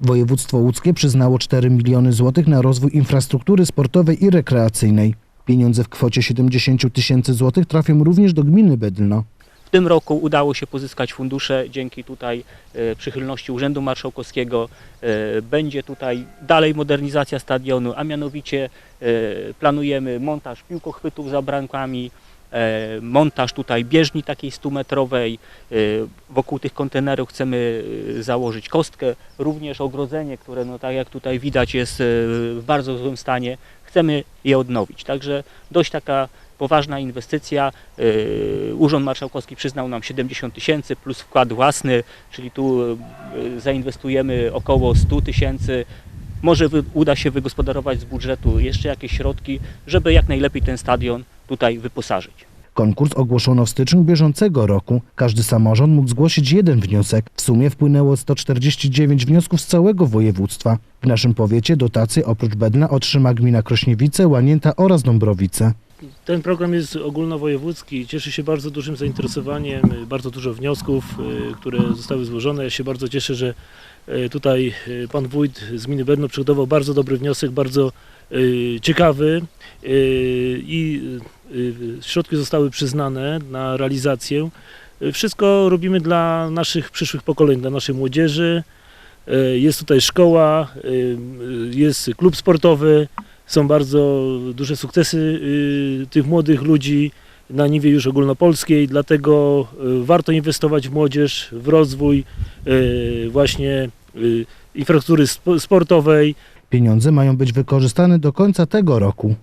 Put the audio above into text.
Województwo łódzkie przyznało 4 miliony złotych na rozwój infrastruktury sportowej i rekreacyjnej. Pieniądze w kwocie 70 tysięcy złotych trafią również do gminy Bydlno. W tym roku udało się pozyskać fundusze dzięki tutaj e, przychylności Urzędu Marszałkowskiego. E, Będzie tutaj dalej modernizacja stadionu, a mianowicie e, planujemy montaż piłkochwytów za bramkami, e, montaż tutaj bieżni takiej 100-metrowej. E, Wokół tych kontenerów chcemy e, założyć kostkę, również ogrodzenie, które no tak jak tutaj widać jest e, w bardzo złym stanie. Chcemy je odnowić. Także dość taka poważna inwestycja. Urząd Marszałkowski przyznał nam 70 tysięcy plus wkład własny, czyli tu zainwestujemy około 100 tysięcy. Może uda się wygospodarować z budżetu jeszcze jakieś środki, żeby jak najlepiej ten stadion tutaj wyposażyć. Konkurs ogłoszono w styczniu bieżącego roku. Każdy samorząd mógł zgłosić jeden wniosek. W sumie wpłynęło 149 wniosków z całego województwa. W naszym powiecie dotacje oprócz Bedna otrzyma gmina Krośniewice, Łanięta oraz Dąbrowice. Ten program jest ogólnowojewódzki, cieszy się bardzo dużym zainteresowaniem, bardzo dużo wniosków, y, które zostały złożone. Ja się bardzo cieszę, że y, tutaj y, pan wójt z gminy Bedno przygotował bardzo dobry wniosek, bardzo ciekawy i środki zostały przyznane na realizację. Y, Wszystko robimy dla naszych przyszłych pokoleń, dla naszej młodzieży. Y, Jest tutaj szkoła, y, y, jest klub sportowy, są bardzo duże sukcesy y, tych młodych ludzi na niwie już ogólnopolskiej, dlatego y, warto inwestować w młodzież, w rozwój y, właśnie y, infrastruktury spo- sportowej. Pieniądze mają być wykorzystane do końca tego roku.